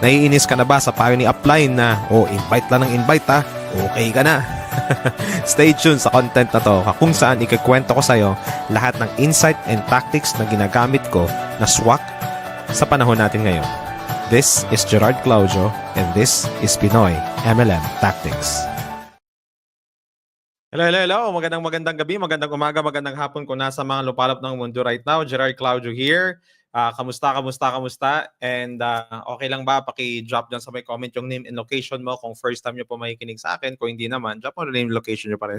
Naiinis ka na ba sa payo ni upline na, oh, invite lang ng invite ha, okay ka na. Stay tuned sa content na to kung saan ikikwento ko sa'yo lahat ng insight and tactics na ginagamit ko na swak sa panahon natin ngayon. This is Gerard Claudio and this is Pinoy MLM Tactics. Hello, hello, hello. Magandang magandang gabi, magandang umaga, magandang hapon kung nasa mga lupalop ng mundo right now. Gerard Claudio here. Ah, kamusta, kamusta, kamusta? And ah, okay lang ba? Paki-drop dyan sa may comment yung name and location mo kung first time nyo po makikinig sa akin. Kung hindi naman, drop mo na name location nyo pa rin.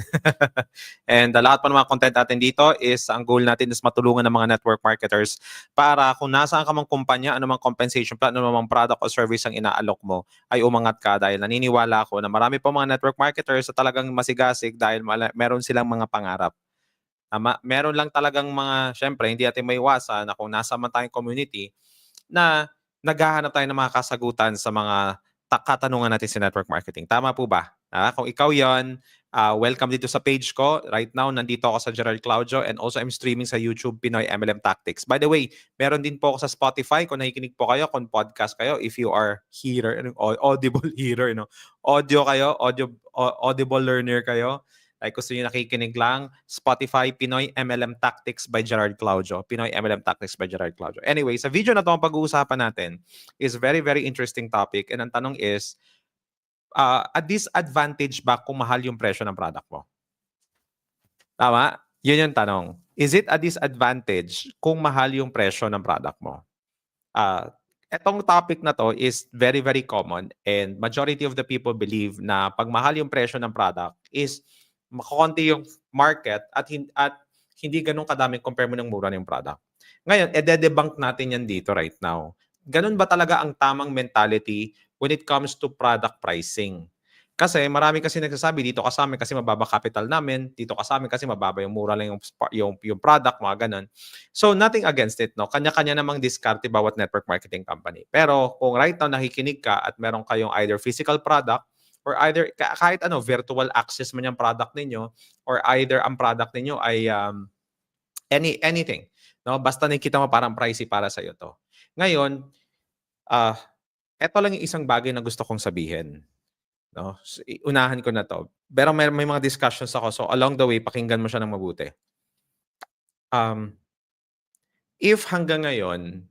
and ah, lahat pa ng mga content natin dito is ang goal natin is matulungan ng mga network marketers para kung nasaan ka mang kumpanya, ano mang compensation plan, ano mang product o service ang inaalok mo, ay umangat ka dahil naniniwala ako na marami pa mga network marketers na talagang masigasig dahil meron silang mga pangarap. Tama? Meron lang talagang mga, syempre, hindi natin may iwasan na kung nasa man tayong community na naghahanap tayo ng mga kasagutan sa mga ta- katanungan natin sa network marketing. Tama po ba? Ah, kung ikaw yon, ah, welcome dito sa page ko. Right now, nandito ako sa Gerald Claudio and also I'm streaming sa YouTube Pinoy MLM Tactics. By the way, meron din po ako sa Spotify kung nakikinig po kayo, kung podcast kayo, if you are hearer, ano, au- audible hearer, no? audio kayo, audio, au- audible learner kayo, like gusto nyo nakikinig lang, Spotify, Pinoy MLM Tactics by Gerard Claudio. Pinoy MLM Tactics by Gerard Claudio. Anyway, sa video na to, ang pag-uusapan natin is very, very interesting topic. And ang tanong is, uh, a disadvantage ba kung mahal yung presyo ng product mo? Tama? Yun yung tanong. Is it a disadvantage kung mahal yung presyo ng product mo? Ah, etong topic na to is very, very common and majority of the people believe na pag mahal yung presyo ng product is makakonti yung market at, hin- at hindi ganun kadami compare mo ng mura ng product. Ngayon, ede-debunk natin yan dito right now. Ganun ba talaga ang tamang mentality when it comes to product pricing? Kasi marami kasi nagsasabi dito ka kasi mababa capital namin, dito ka kasi mababa yung mura lang yung, yung, yung product, mga ganun. So nothing against it, no? Kanya-kanya namang diskarte bawat network marketing company. Pero kung right now nakikinig ka at meron kayong either physical product or either ka- kahit ano virtual access man yung product ninyo or either ang product ninyo ay um, any anything, no? Basta nakikita mo parang pricey para sa iyo to. Ngayon, ah eto lang yung isang bagay na gusto kong sabihin. No? S- i- Unahan ko na to. Pero may, may mga discussions ako. So along the way, pakinggan mo siya ng mabuti. Um, if hanggang ngayon,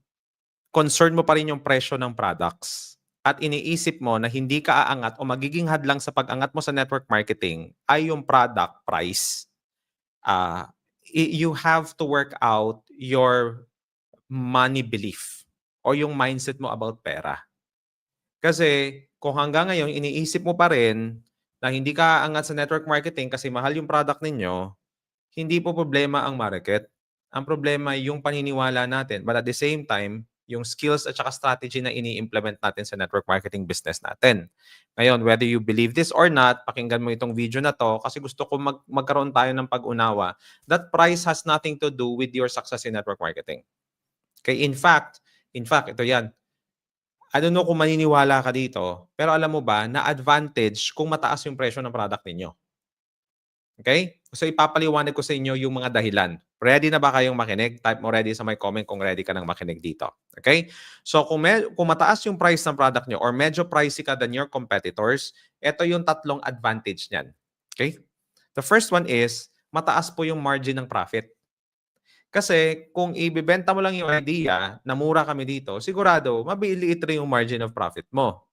concern mo pa rin yung presyo ng products at iniisip mo na hindi ka aangat o magiging hadlang sa pag-angat mo sa network marketing ay yung product price, i- you have to work out your money belief or yung mindset mo about pera. Kasi kung hanggang ngayon iniisip mo pa rin na hindi ka angat sa network marketing kasi mahal yung product ninyo, hindi po problema ang market. Ang problema yung paniniwala natin. But at the same time, yung skills at saka strategy na ini-implement natin sa network marketing business natin. Ngayon, whether you believe this or not, pakinggan mo itong video na to kasi gusto ko mag magkaroon tayo ng pag-unawa that price has nothing to do with your success in network marketing. Okay, in fact, in fact, ito yan. I don't know kung maniniwala ka dito, pero alam mo ba na advantage kung mataas yung presyo ng product ninyo. Okay? So ipapaliwanag ko sa inyo yung mga dahilan. Ready na ba kayong makinig? Type mo ready sa my comment kung ready ka nang makinig dito. Okay? So kung, me- kung mataas yung price ng product nyo or medyo pricey ka than your competitors, ito yung tatlong advantage niyan. Okay? The first one is, mataas po yung margin ng profit. Kasi kung ibibenta mo lang yung idea na mura kami dito, sigurado, mabiliit rin yung margin of profit mo.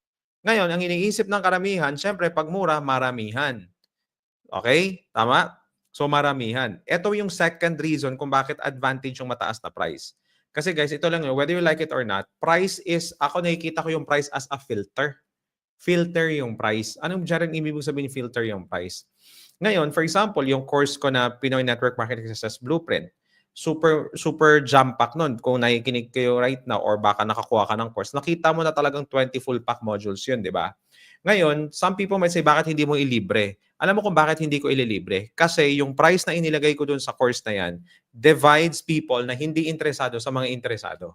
Ngayon, ang iniisip ng karamihan, syempre, pag mura, maramihan. Okay? Tama? So, maramihan. Ito yung second reason kung bakit advantage yung mataas na price. Kasi guys, ito lang yun, whether you like it or not, price is, ako nakikita ko yung price as a filter. Filter yung price. Anong dyan ibig sabihin filter yung price? Ngayon, for example, yung course ko na Pinoy Network Marketing Success Blueprint, super super jam pack nun. Kung nakikinig kayo right now or baka nakakuha ka ng course, nakita mo na talagang 20 full pack modules yun, di ba? Ngayon, some people might say, bakit hindi mo ilibre? Alam mo kung bakit hindi ko ililibre? Kasi yung price na inilagay ko dun sa course na yan divides people na hindi interesado sa mga interesado.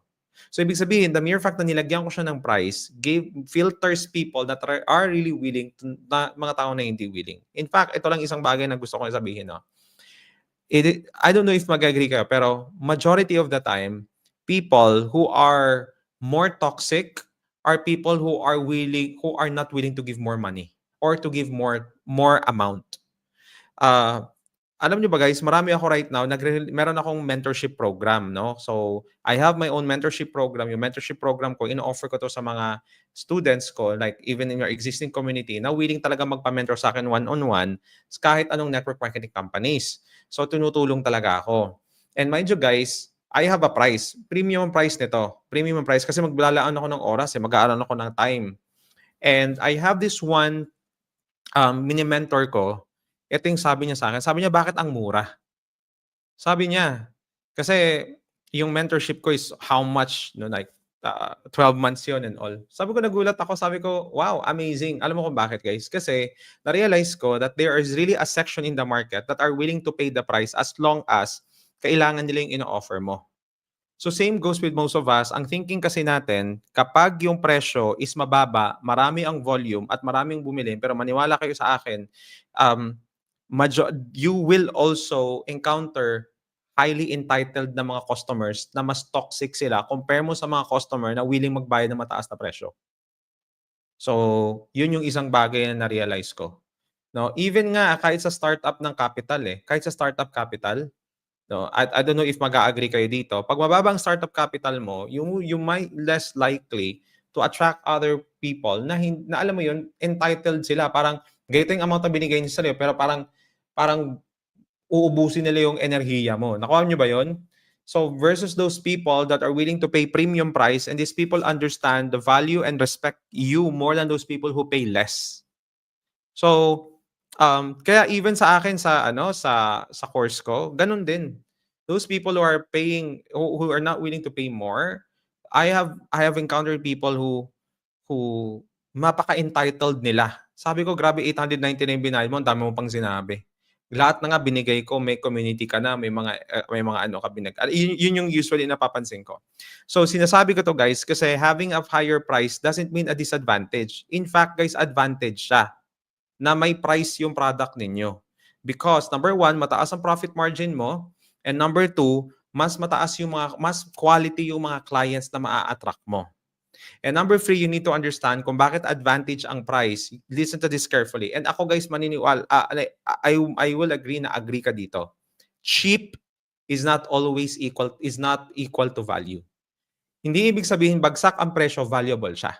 So, ibig sabihin, the mere fact na nilagyan ko siya ng price gave, filters people that are, really willing, to, na, mga tao na hindi willing. In fact, ito lang isang bagay na gusto ko sabihin. No? It, I don't know if mag-agree kayo, pero majority of the time, people who are more toxic are people who are willing, who are not willing to give more money or to give more more amount. Uh, alam niyo ba guys, marami ako right now, nagre meron akong mentorship program, no? So, I have my own mentorship program. Yung mentorship program ko, ino-offer ko to sa mga students ko, like even in your existing community, na willing talaga magpa-mentor sa akin one-on-one kahit anong network marketing companies. So, tinutulong talaga ako. And mind you guys, I have a price. Premium price nito. Premium price kasi maglalaan ako ng oras, eh, mag-aaral ako ng time. And I have this one um, mini-mentor ko, ito yung sabi niya sa akin. Sabi niya, bakit ang mura? Sabi niya, kasi yung mentorship ko is how much, no, like, uh, 12 months yun and all. Sabi ko, nagulat ako. Sabi ko, wow, amazing. Alam mo kung bakit, guys? Kasi na-realize ko that there is really a section in the market that are willing to pay the price as long as kailangan nila yung ino-offer mo. So same goes with most of us. Ang thinking kasi natin, kapag yung presyo is mababa, marami ang volume at maraming bumili, pero maniwala kayo sa akin, um, major- you will also encounter highly entitled na mga customers na mas toxic sila compare mo sa mga customer na willing magbayad ng mataas na presyo. So, yun yung isang bagay na na-realize ko. No, even nga kahit sa startup ng capital eh, kahit sa startup capital, no, I, I don't know if mag-agree kayo dito. Pag mababa ang startup capital mo, you you might less likely to attract other people na, hin- na alam mo yun, entitled sila. Parang ganito yung amount na binigay niya sa'yo, pero parang parang uubusin nila yung enerhiya mo. Nakuha niyo ba yon? So versus those people that are willing to pay premium price and these people understand the value and respect you more than those people who pay less. So um kaya even sa akin sa ano sa sa course ko, ganun din. Those people who are paying who, who are not willing to pay more, I have I have encountered people who who mapaka-entitled nila. Sabi ko, grabe 899 binayad mo, ang dami mo pang sinabi lahat na nga binigay ko, may community ka na, may mga uh, may mga ano ka binag. Uh, yun, yun yung usually napapansin ko. So sinasabi ko to guys kasi having a higher price doesn't mean a disadvantage. In fact, guys, advantage siya na may price yung product ninyo. Because number one, mataas ang profit margin mo and number two, mas mataas yung mga mas quality yung mga clients na maa-attract mo. And number three, you need to understand kung bakit advantage ang price. Listen to this carefully. And ako guys, maniniwal, uh, I, I will agree na agree ka dito. Cheap is not always equal, is not equal to value. Hindi ibig sabihin bagsak ang presyo, valuable siya.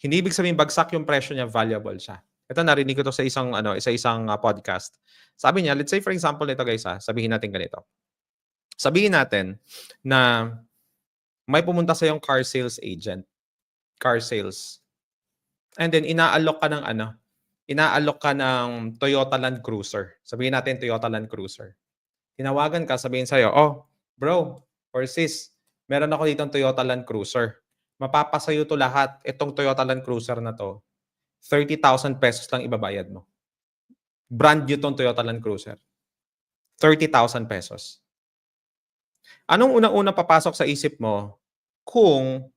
Hindi ibig sabihin bagsak yung presyo niya, valuable siya. Ito narinig ko to sa isang ano, sa isang uh, podcast. Sabi niya, let's say for example nito guys ha, sabihin natin ganito. Sabihin natin na may pumunta sa yung car sales agent. Car sales. And then inaalok ka ng ano? Inaalok ka ng Toyota Land Cruiser. Sabihin natin Toyota Land Cruiser. Tinawagan ka, sabihin sa'yo, oh, bro, or sis, meron ako dito Toyota Land Cruiser. Mapapasayo to lahat. Itong Toyota Land Cruiser na to, 30,000 pesos lang ibabayad mo. Brand new tong Toyota Land Cruiser. 30,000 pesos. Anong unang-unang papasok sa isip mo kung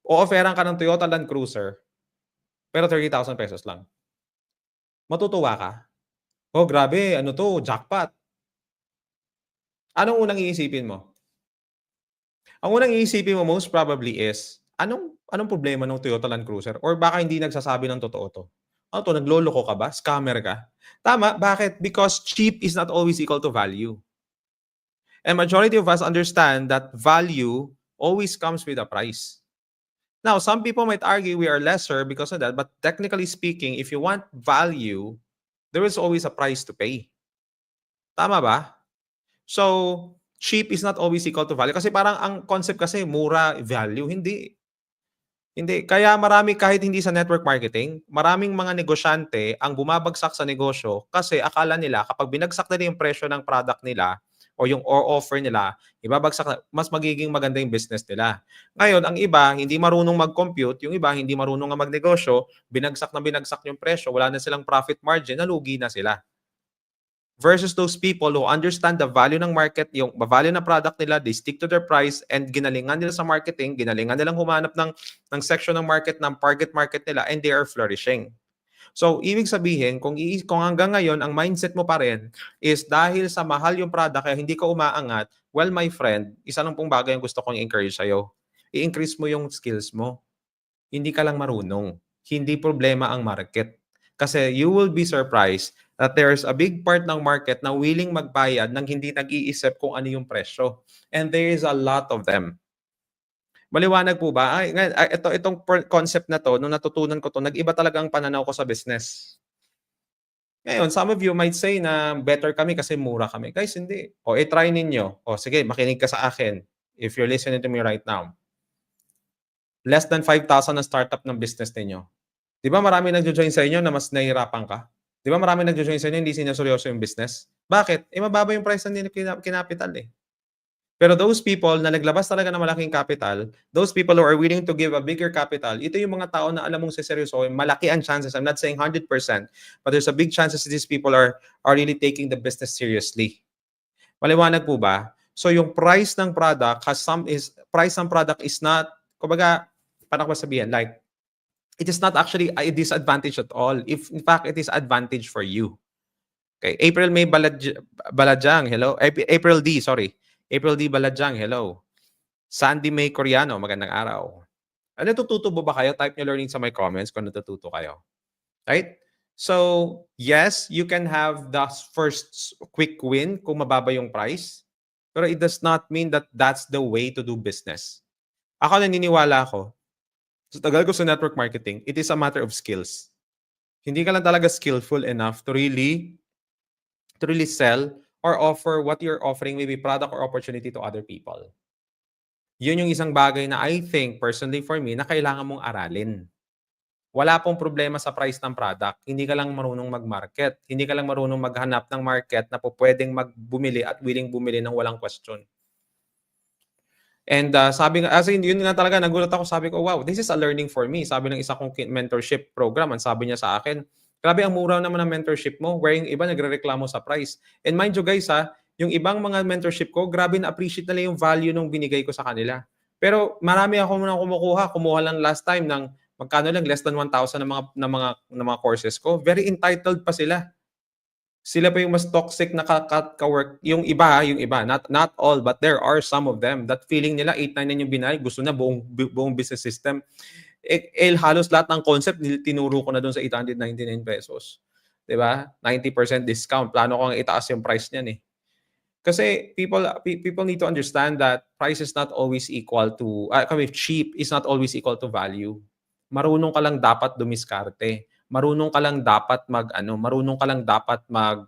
o-offeran ka ng Toyota Land Cruiser pero 30,000 pesos lang? Matutuwa ka? Oh, grabe, ano to, jackpot. Anong unang iisipin mo? Ang unang iisipin mo most probably is, anong anong problema ng Toyota Land Cruiser? Or baka hindi nagsasabi ng totoo to? Ano to, nagloloko ka ba? Scammer ka? Tama, bakit? Because cheap is not always equal to value. And majority of us understand that value always comes with a price. Now, some people might argue we are lesser because of that, but technically speaking, if you want value, there is always a price to pay. Tama ba? So, cheap is not always equal to value. Kasi parang ang concept kasi mura, value. Hindi. Hindi. Kaya marami kahit hindi sa network marketing, maraming mga negosyante ang bumabagsak sa negosyo kasi akala nila kapag binagsak nila yung presyo ng product nila, o yung o- offer nila, ibabagsak na, mas magiging maganda yung business nila. Ngayon, ang iba, hindi marunong mag-compute, yung iba, hindi marunong nga magnegosyo, binagsak na binagsak yung presyo, wala na silang profit margin, nalugi na sila. Versus those people who understand the value ng market, yung value ng product nila, they stick to their price and ginalingan nila sa marketing, ginalingan nilang humanap ng, ng section ng market, ng target market nila, and they are flourishing. So, ibig sabihin, kung, kung hanggang ngayon, ang mindset mo pa rin is dahil sa mahal yung product kaya hindi ka umaangat, well, my friend, isa lang pong bagay ang gusto kong encourage sa'yo. I-increase mo yung skills mo. Hindi ka lang marunong. Hindi problema ang market. Kasi you will be surprised that there's a big part ng market na willing magbayad nang hindi nag-iisip kung ano yung presyo. And there is a lot of them. Maliwanag po ba? Ay, ito, itong concept na to, nung natutunan ko to, nag-iba talaga ang pananaw ko sa business. Ngayon, some of you might say na better kami kasi mura kami. Guys, hindi. O, i-try ninyo. O, sige, makinig ka sa akin. If you're listening to me right now. Less than 5,000 na startup ng business ninyo. Di ba marami nagjo-join sa inyo na mas nahihirapan ka? Di ba marami nagjo-join sa inyo hindi sineryoso yung business? Bakit? Eh, mababa yung price kina- kinapital eh. Pero those people na naglabas talaga ng malaking capital, those people who are willing to give a bigger capital, ito yung mga tao na alam mong seryoso, malaki ang chances. I'm not saying 100%, but there's a big chances these people are, are really taking the business seriously. Maliwanag po ba? So yung price ng product has some is price ng product is not kumbaga paano ko sabihin like it is not actually a disadvantage at all. If in fact it is advantage for you. Okay, April May Balad Baladjang, hello. Ap- April D, sorry. April D Baladjang, hello. Sandy May Coriano, magandang araw. Ano natututo mo ba kayo? Type nyo learning sa my comments kung natututo kayo. Right? So, yes, you can have the first quick win kung mababa yung price. Pero it does not mean that that's the way to do business. Ako naniniwala ako, sa tagal ko sa network marketing, it is a matter of skills. Hindi ka lang talaga skillful enough to really to really sell or offer what you're offering, maybe product or opportunity to other people. Yun yung isang bagay na I think, personally for me, na kailangan mong aralin. Wala pong problema sa price ng product. Hindi ka lang marunong mag-market. Hindi ka lang marunong maghanap ng market na po pwedeng magbumili at willing bumili ng walang question. And uh, sabi nga, as in, yun nga talaga, nagulat ako, sabi ko, wow, this is a learning for me. Sabi ng isa kong mentorship program, ang sabi niya sa akin, grabe ang mura naman ng mentorship mo, where yung iba nagre-reklamo sa price. And mind you guys ha, yung ibang mga mentorship ko, grabe na-appreciate nila yung value nung binigay ko sa kanila. Pero marami ako muna kumukuha, kumuha lang last time ng magkano lang, less than 1,000 ng mga, ng mga, ng mga courses ko. Very entitled pa sila sila pa yung mas toxic na ka, ka, ka-work. Yung iba, yung iba, not not all, but there are some of them that feeling nila 899 yung binayad, gusto na buong bu- buong business system. Eh, eh, halos lahat ng concept tinuro ko na doon sa 899 pesos. 'Di ba? 90% discount. Plano ko ang itaas yung price niyan eh. Kasi people pe- people need to understand that price is not always equal to uh, kami cheap is not always equal to value. Marunong ka lang dapat dumiskarte marunong ka lang dapat mag ano, marunong ka lang dapat mag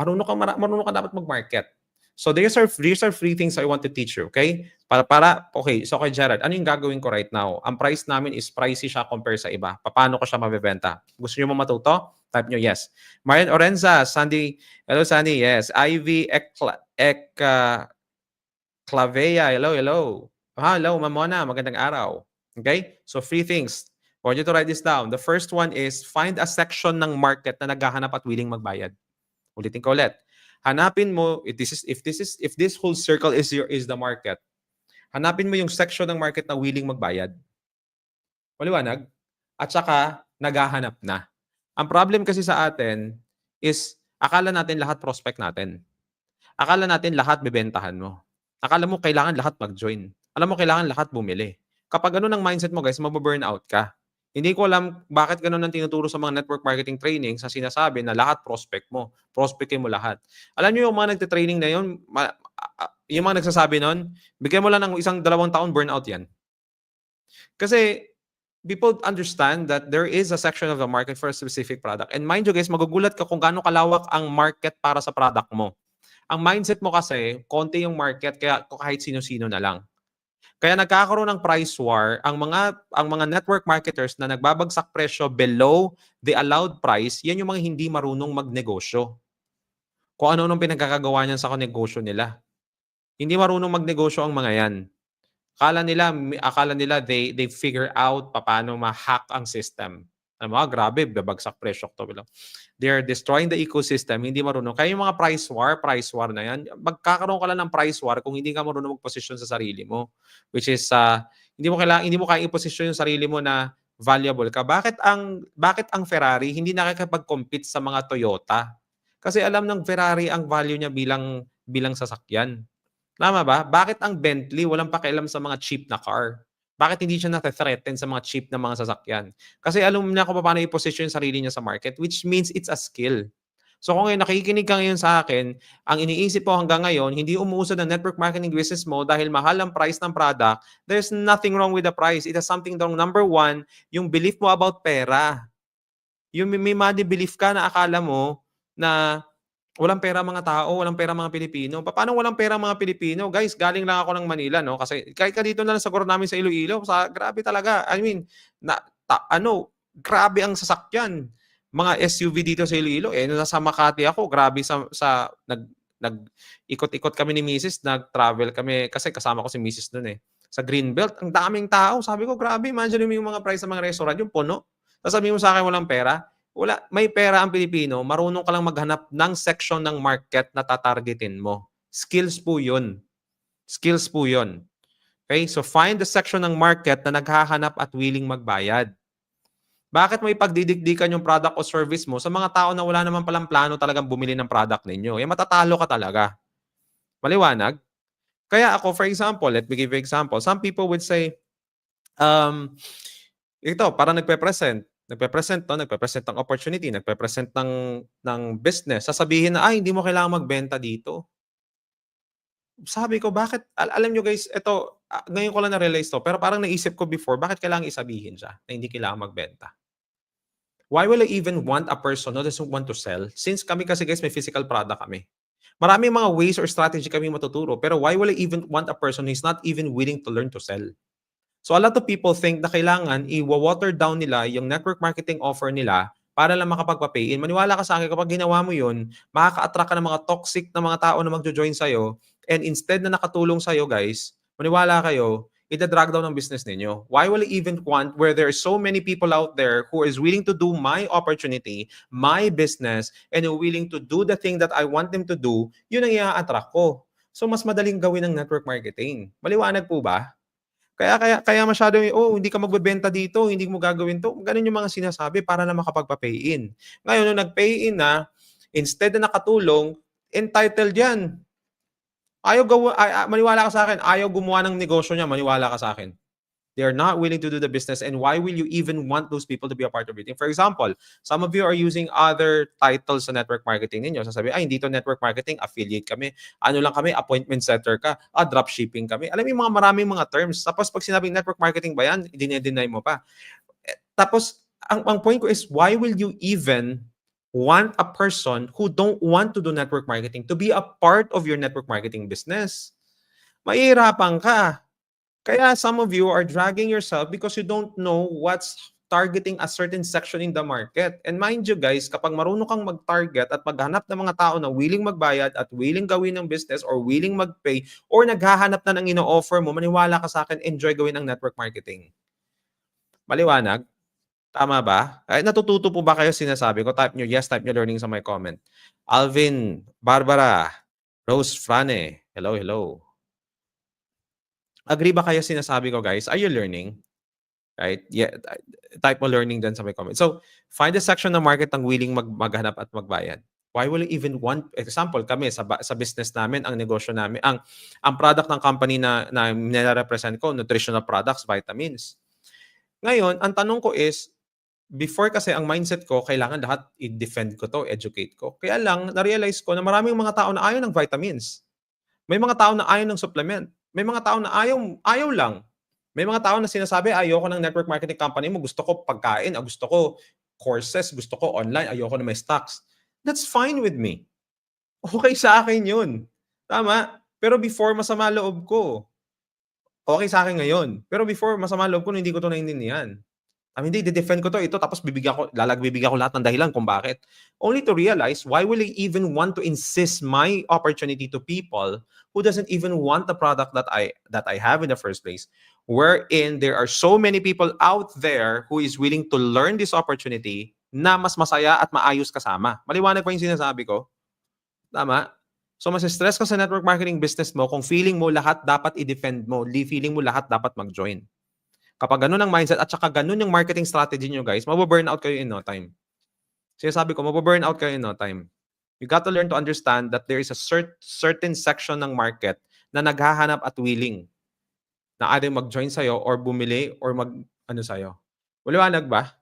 marunong ka marunong ka dapat mag-market. So these are these are three things I want to teach you, okay? Para para okay, so kay Gerard, ano yung gagawin ko right now? Ang price namin is pricey siya compare sa iba. Paano ko siya mabebenta? Gusto niyo matuto? Type nyo yes. Marian Orenza, Sandy, hello Sandy, yes. Ivy Ekla, Ek uh, Clavea, hello, hello. Ah, hello, Mamona, magandang araw. Okay? So three things. I want you to write this down. The first one is find a section ng market na naghahanap at willing magbayad. Ulitin ko ulit. Hanapin mo if this is if this is if this whole circle is your is the market. Hanapin mo yung section ng market na willing magbayad. Maliwanag? At saka naghahanap na. Ang problem kasi sa atin is akala natin lahat prospect natin. Akala natin lahat bebentahan mo. Akala mo kailangan lahat mag-join. Alam mo kailangan lahat bumili. Kapag ano ng mindset mo guys, mababurn out ka. Hindi ko alam bakit ganun ang tinuturo sa mga network marketing training sa sinasabi na lahat prospect mo. Prospectin mo lahat. Alam niyo yung mga nagte-training na yun, yung mga nagsasabi nun, bigyan mo lang ng isang dalawang taon, burnout yan. Kasi people understand that there is a section of the market for a specific product. And mind you guys, magugulat ka kung gaano kalawak ang market para sa product mo. Ang mindset mo kasi, konti yung market, kaya kahit sino-sino na lang. Kaya nagkakaroon ng price war ang mga ang mga network marketers na nagbabagsak presyo below the allowed price, yan yung mga hindi marunong magnegosyo. Kung ano-anong pinagkakagawa niyan sa negosyo nila. Hindi marunong magnegosyo ang mga yan. Akala nila, akala nila they, they figure out paano ma-hack ang system. Mo, ah, grabe, babagsak presyo to. Bilang. They're destroying the ecosystem, hindi marunong. Kaya yung mga price war, price war na yan, magkakaroon ka lang ng price war kung hindi ka marunong mag-position sa sarili mo. Which is, uh, hindi mo kailangan, hindi mo kaya i-position yung sarili mo na valuable ka. Bakit ang bakit ang Ferrari hindi nakikipag-compete sa mga Toyota? Kasi alam ng Ferrari ang value niya bilang bilang sasakyan. Tama ba? Bakit ang Bentley walang pakialam sa mga cheap na car? Bakit hindi siya na-threaten sa mga cheap na mga sasakyan? Kasi alam niya kung paano i-position yung sarili niya sa market, which means it's a skill. So kung ngayon nakikinig ka ngayon sa akin, ang iniisip mo hanggang ngayon, hindi umuusad ang network marketing business mo dahil mahal ang price ng product, there's nothing wrong with the price. It has something wrong. Number one, yung belief mo about pera. Yung may money belief ka na akala mo na walang pera mga tao, walang pera mga Pilipino. Pa- Paano walang pera mga Pilipino? Guys, galing lang ako ng Manila, no? Kasi kahit ka dito na lang sa guro namin sa Iloilo, sa grabe talaga. I mean, na, ta, ano, grabe ang sasakyan. Mga SUV dito sa Iloilo. Eh, nasa Makati ako, grabe sa, sa nag, nag, ikot-ikot kami ni Mrs. Nag-travel kami, kasi kasama ko si Mrs. noon eh. Sa Greenbelt, ang daming tao. Sabi ko, grabe, imagine mo yung mga price ng mga restaurant, yung puno. Sasabihin mo sa akin walang pera wala, may pera ang Pilipino, marunong ka lang maghanap ng section ng market na tatargetin mo. Skills po yun. Skills po yun. Okay? So find the section ng market na naghahanap at willing magbayad. Bakit may pagdidikdikan yung product o service mo sa mga tao na wala naman palang plano talagang bumili ng product ninyo? Eh, matatalo ka talaga. Maliwanag? Kaya ako, for example, let me give you example. Some people would say, um, ito, parang nagpe-present nagpe-present to, nagpe-present ng opportunity, nagpe-present ng ng business, sasabihin na ay hindi mo kailangan magbenta dito. Sabi ko, bakit al- alam nyo guys, ito ah, ngayon ko lang na-realize to, pero parang naisip ko before, bakit kailangan isabihin siya na hindi kailangan magbenta? Why will I even want a person who doesn't want to sell? Since kami kasi guys may physical product kami. Maraming mga ways or strategy kami matuturo, pero why will I even want a person who is not even willing to learn to sell? So a lot of people think na kailangan i-water down nila yung network marketing offer nila para lang makapagpa-pay in. Maniwala ka sa akin, kapag ginawa mo yun, makaka-attract ka ng mga toxic na mga tao na magjo-join sa'yo and instead na nakatulong sa'yo guys, maniwala kayo, ida-drag down ang business ninyo. Why will I even want where there are so many people out there who is willing to do my opportunity, my business, and willing to do the thing that I want them to do, yun ang i-attract ko. So mas madaling gawin ng network marketing. Maliwanag po ba? Kaya kaya kaya masyado oh, hindi ka magbebenta dito, hindi mo gagawin to. Ganun yung mga sinasabi para na makapagpa-pay in. Ngayon, nung nag-pay in na, instead na nakatulong, entitled yan. Ayaw gawa, ay- maniwala ka sa akin, ayaw gumawa ng negosyo niya, maniwala ka sa akin. They are not willing to do the business and why will you even want those people to be a part of it? And for example, some of you are using other titles sa network marketing ninyo. Sasabi, ay, hindi to network marketing, affiliate kami. Ano lang kami, appointment setter ka, ah, dropshipping kami. Alam mo mga maraming mga terms. Tapos pag sinabing network marketing ba yan, dinedeny mo pa. Eh, Tapos, ang, ang point ko is, why will you even want a person who don't want to do network marketing to be a part of your network marketing business? Mahihirapan ka. Kaya some of you are dragging yourself because you don't know what's targeting a certain section in the market. And mind you guys, kapag marunong kang mag-target at maghanap ng mga tao na willing magbayad at willing gawin ng business or willing mag-pay or naghahanap na ng ino-offer mo, maniwala ka sa akin, enjoy gawin ang network marketing. Maliwanag? Tama ba? Ay, natututo po ba kayo sinasabi ko? Type nyo yes, type nyo learning sa my comment. Alvin, Barbara, Rose Frane, hello, hello. Agree ba kayo sinasabi ko, guys? Are you learning? Right? Yeah, type mo learning dyan sa my comment. So, find a section ng market ang willing mag maghanap at magbayad. Why will you even want, example, kami sa, sa business namin, ang negosyo namin, ang, ang product ng company na, na nire-represent ko, nutritional products, vitamins. Ngayon, ang tanong ko is, before kasi ang mindset ko, kailangan lahat i-defend ko to, educate ko. Kaya lang, na-realize ko na maraming mga tao na ayaw ng vitamins. May mga tao na ayaw ng supplement. May mga tao na ayaw, ayaw lang. May mga tao na sinasabi, ayoko ng network marketing company mo, gusto ko pagkain, ah, gusto ko courses, gusto ko online, ayoko na may stocks. That's fine with me. Okay sa akin yun. Tama? Pero before, masama loob ko. Okay sa akin ngayon. Pero before, masama loob ko hindi ko to naiintindihan. I mean, hindi, defend ko to, ito, tapos bibigyan ko, lalagbibigyan ko lahat ng dahilan kung bakit. Only to realize, why will I even want to insist my opportunity to people who doesn't even want the product that I that I have in the first place? Wherein there are so many people out there who is willing to learn this opportunity na mas masaya at maayos kasama. Maliwanag pa yung sinasabi ko? Tama? So mas stress ka sa network marketing business mo kung feeling mo lahat dapat i-defend mo, li- feeling mo lahat dapat mag-join. Kapag ganun ang mindset at saka ganun yung marketing strategy nyo guys, mababurn out kayo in no time. Sinasabi ko, mababurn out kayo in no time. You got to learn to understand that there is a cert- certain section ng market na naghahanap at willing na either mag-join sa'yo or bumili or mag ano sa'yo. Waliwanag ba?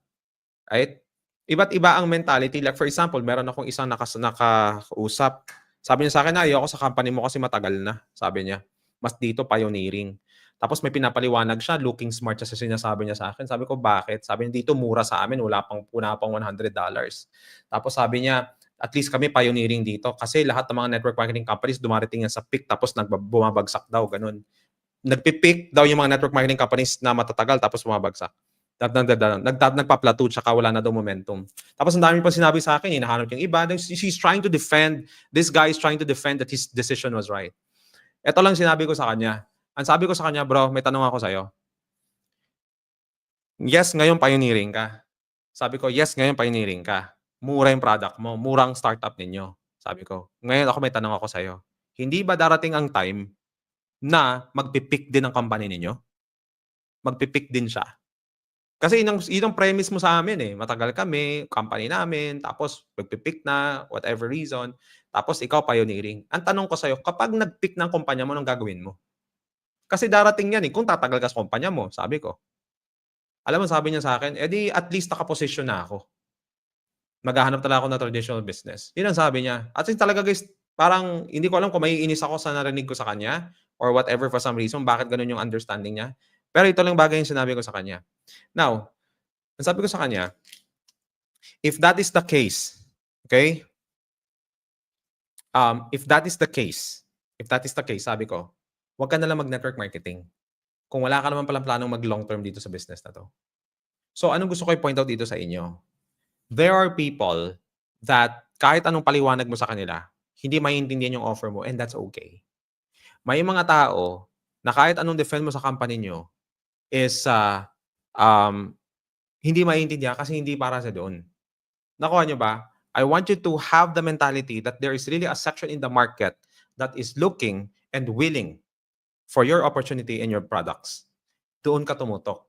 Right? Iba't iba ang mentality. Like for example, meron akong isang nakas nakausap. Sabi niya sa akin na ayoko sa company mo kasi matagal na. Sabi niya. Mas dito pioneering. Tapos may pinapaliwanag siya, looking smart siya sa sinasabi niya sa akin. Sabi ko, bakit? Sabi niya, dito mura sa amin, wala pang, wala pang $100. Tapos sabi niya, at least kami pioneering dito kasi lahat ng mga network marketing companies dumarating yan sa peak tapos nagbab- bumabagsak daw, ganun. Nagpipick daw yung mga network marketing companies na matatagal tapos bumabagsak. Nag, nag, nag, nag, nagpa-plateau tsaka wala na daw momentum. Tapos ang dami pa sinabi sa akin, hinahanap yung iba. She's trying to defend, this guy is trying to defend that his decision was right. Ito lang sinabi ko sa kanya. Ang sabi ko sa kanya, bro, may tanong ako sa'yo. Yes, ngayon pioneering ka. Sabi ko, yes, ngayon pioneering ka. Mura yung product mo. Murang startup ninyo. Sabi ko, ngayon ako may tanong ako sa'yo. Hindi ba darating ang time na magpipick din ang company ninyo? Magpipick din siya. Kasi yun ang, yun ang premise mo sa amin eh. Matagal kami, company namin, tapos magpipick na, whatever reason. Tapos ikaw pioneering. Ang tanong ko sa'yo, kapag nag-pick ng kumpanya mo, anong gagawin mo? Kasi darating yan eh, kung tatagal ka sa kumpanya mo, sabi ko. Alam mo, sabi niya sa akin, edi at least nakaposisyon na ako. Maghahanap talaga ako ng traditional business. Yun ang sabi niya. At least talaga guys, parang hindi ko alam kung may inis ako sa narinig ko sa kanya or whatever for some reason, bakit ganun yung understanding niya. Pero ito lang bagay yung sinabi ko sa kanya. Now, ang sabi ko sa kanya, if that is the case, okay? Um, if that is the case, if that is the case, sabi ko, huwag ka na lang mag-network marketing. Kung wala ka naman palang planong mag-long term dito sa business na to. So, anong gusto ko i-point out dito sa inyo? There are people that kahit anong paliwanag mo sa kanila, hindi maintindihan yung offer mo and that's okay. May mga tao na kahit anong defend mo sa company nyo is uh, um, hindi maintindihan kasi hindi para sa doon. Nakuha nyo ba? I want you to have the mentality that there is really a section in the market that is looking and willing for your opportunity and your products. Doon ka tumutok.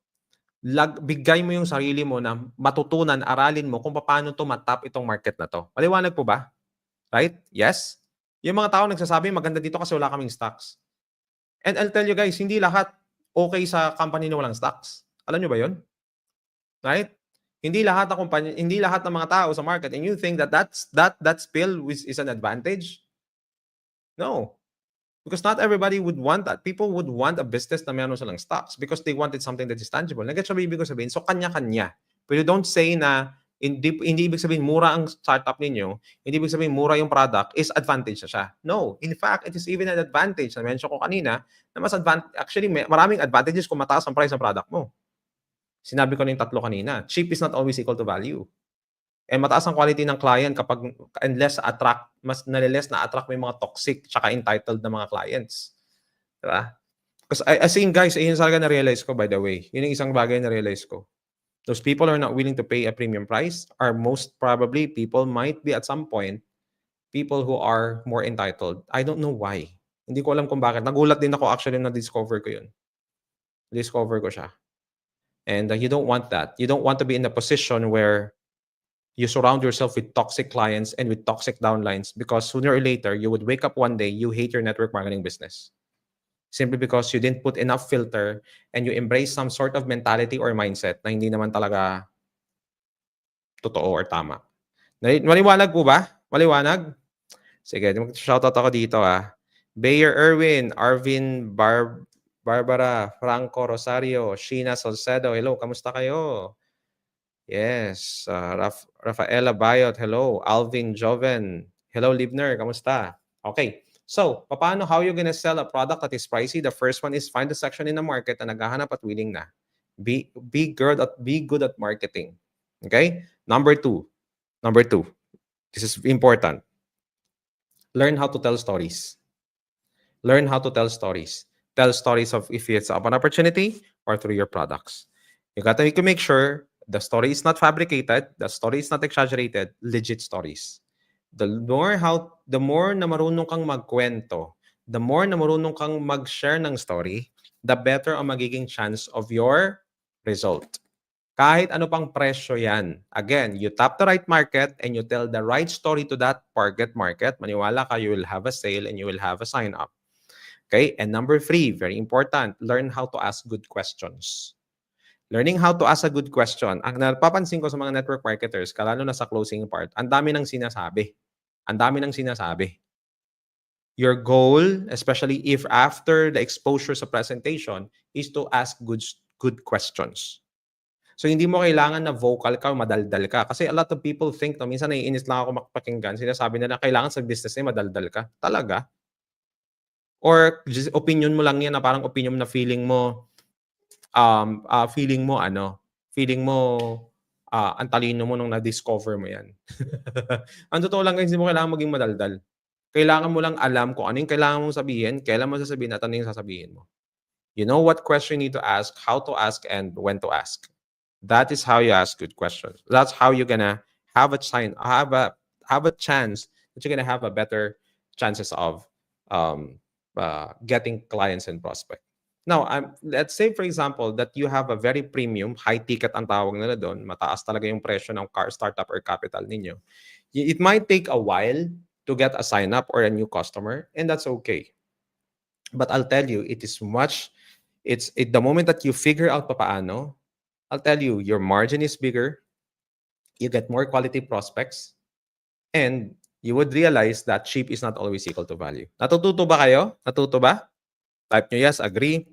Lag, bigay mo yung sarili mo na matutunan, aralin mo kung paano tumatap itong market na to. Maliwanag po ba? Right? Yes? Yung mga tao nagsasabi, maganda dito kasi wala kaming stocks. And I'll tell you guys, hindi lahat okay sa company na walang stocks. Alam nyo ba yon? Right? Hindi lahat ng kumpanya, hindi lahat ng mga tao sa market and you think that that's that that spill is, is an advantage? No. Because not everybody would want that. People would want a business na meron silang stocks because they wanted something that is tangible. Nag-get siya ibig ko sabihin? So, kanya-kanya. Pero don't say na hindi, hindi ibig sabihin mura ang startup ninyo, hindi ibig sabihin mura yung product, is advantage na siya. No. In fact, it is even an advantage. Na-mention ko kanina, na mas advantage, actually, may, maraming advantages kung mataas ang price ng product mo. Sinabi ko na yung tatlo kanina. Cheap is not always equal to value. And mataas ang quality ng client kapag and less attract, mas naliless na attract yung mga toxic tsaka entitled na mga clients. Diba? Because I, I seen guys, yun talaga na-realize ko by the way. Yun yung isang bagay na realize ko. Those people are not willing to pay a premium price are most probably people might be at some point people who are more entitled. I don't know why. Hindi ko alam kung bakit. Nagulat din ako actually na discover ko yun. Discover ko siya. And uh, you don't want that. You don't want to be in a position where you surround yourself with toxic clients and with toxic downlines because sooner or later you would wake up one day you hate your network marketing business simply because you didn't put enough filter and you embrace some sort of mentality or mindset na hindi naman talaga totoo or tama. Maliwanag po ba? Maliwanag? Sige, mag-shoutout ako dito ah. Bayer Erwin, Arvin Bar Barbara, Franco Rosario, Sheena Salcedo. Hello, kamusta kayo? Yes. Uh, Raf- Rafaela Bayot, hello. Alvin Joven, hello, Libner, kamusta? Okay. So, paano, how you gonna sell a product that is pricey? The first one is find the section in the market na naghahanap at willing na. Be be good at be good at marketing. Okay? Number two. Number two. This is important. Learn how to tell stories. Learn how to tell stories. Tell stories of if it's an opportunity or through your products. You got to make sure the story is not fabricated, the story is not exaggerated, legit stories. The more how the more na marunong kang magkwento, the more na marunong kang mag-share ng story, the better ang magiging chance of your result. Kahit ano pang presyo yan. Again, you tap the right market and you tell the right story to that target market, maniwala ka, you will have a sale and you will have a sign up. Okay? And number three, very important, learn how to ask good questions. Learning how to ask a good question. Ang napapansin ko sa mga network marketers, kalalo na sa closing part, ang dami ng sinasabi. Ang dami ng sinasabi. Your goal, especially if after the exposure sa presentation, is to ask good good questions. So hindi mo kailangan na vocal ka o madaldal ka. Kasi a lot of people think, no, minsan naiinis lang ako makapakinggan, sinasabi nila kailangan sa business na madaldal ka. Talaga? Or just opinion mo lang yan na parang opinion na feeling mo, um, ah, feeling mo ano, feeling mo ah, ang talino mo nung na-discover mo yan. ang totoo lang, guys, hindi mo kailangan maging madaldal. Kailangan mo lang alam kung ano yung kailangan mong sabihin, kailan mo sasabihin at ano yung sasabihin mo. You know what question you need to ask, how to ask, and when to ask. That is how you ask good questions. That's how you're gonna have a sign, have a have a chance that you're gonna have a better chances of um, uh, getting clients and prospect. Now, um, let's say for example that you have a very premium, high ticket ang tawag nila doon, mataas talaga yung presyo ng car startup or capital ninyo. It might take a while to get a sign up or a new customer, and that's okay. But I'll tell you, it is much. It's it, the moment that you figure out papaano, I'll tell you, your margin is bigger. You get more quality prospects, and you would realize that cheap is not always equal to value. Natututo ba kayo? Natuto ba? Type nyo yes, agree.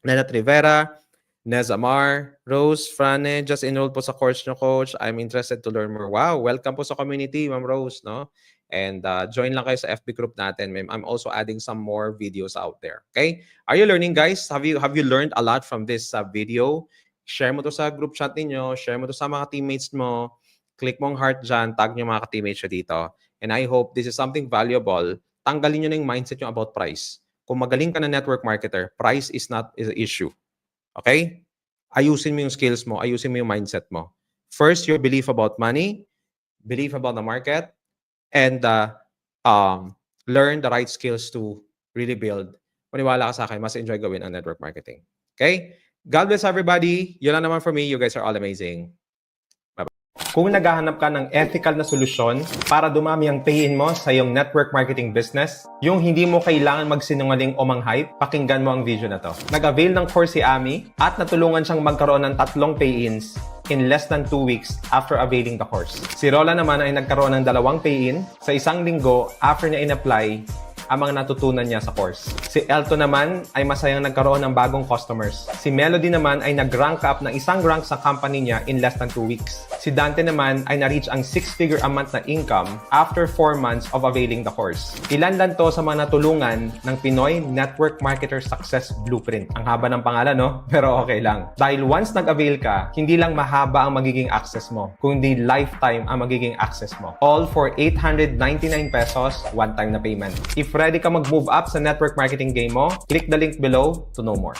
Nenat Rivera, Nez Amar, Rose, Frane, just enrolled po sa course nyo, coach. I'm interested to learn more. Wow, welcome po sa community, Ma'am Rose, no? And uh, join lang kayo sa FB group natin. ma'am. I'm also adding some more videos out there. Okay? Are you learning, guys? Have you have you learned a lot from this uh, video? Share mo to sa group chat ninyo. Share mo to sa mga teammates mo. Click mo ang heart dyan. Tag nyo mga teammates nyo dito. And I hope this is something valuable. Tanggalin nyo na yung mindset nyo about price. Kung magaling ka na network marketer, price is not is an issue. Okay? Ayusin mo yung skills mo. Ayusin mo yung mindset mo. First, your belief about money, belief about the market, and uh, um, learn the right skills to really build. Maniwala ka sa akin, mas enjoy gawin ang network marketing. Okay? God bless everybody. Yun lang naman for me. You guys are all amazing. Kung naghahanap ka ng ethical na solusyon para dumami ang pay-in mo sa iyong network marketing business, yung hindi mo kailangan magsinungaling o mang-hype, pakinggan mo ang video na to. Nag-avail ng course si Ami at natulungan siyang magkaroon ng tatlong pay-ins in less than 2 weeks after availing the course. Si Rola naman ay nagkaroon ng dalawang pay-in sa isang linggo after niya in-apply ang mga natutunan niya sa course. Si Elto naman ay masayang nagkaroon ng bagong customers. Si Melody naman ay nag-rank up ng isang rank sa company niya in less than 2 weeks. Si Dante naman ay na-reach ang 6-figure a month na income after 4 months of availing the course. Ilan lang to sa mga natulungan ng Pinoy Network Marketer Success Blueprint. Ang haba ng pangalan, no? Pero okay lang. Dahil once nag-avail ka, hindi lang mahaba ang magiging access mo, kundi lifetime ang magiging access mo. All for 899 pesos, one-time na payment. If ready ka mag-move up sa network marketing game mo, click the link below to know more.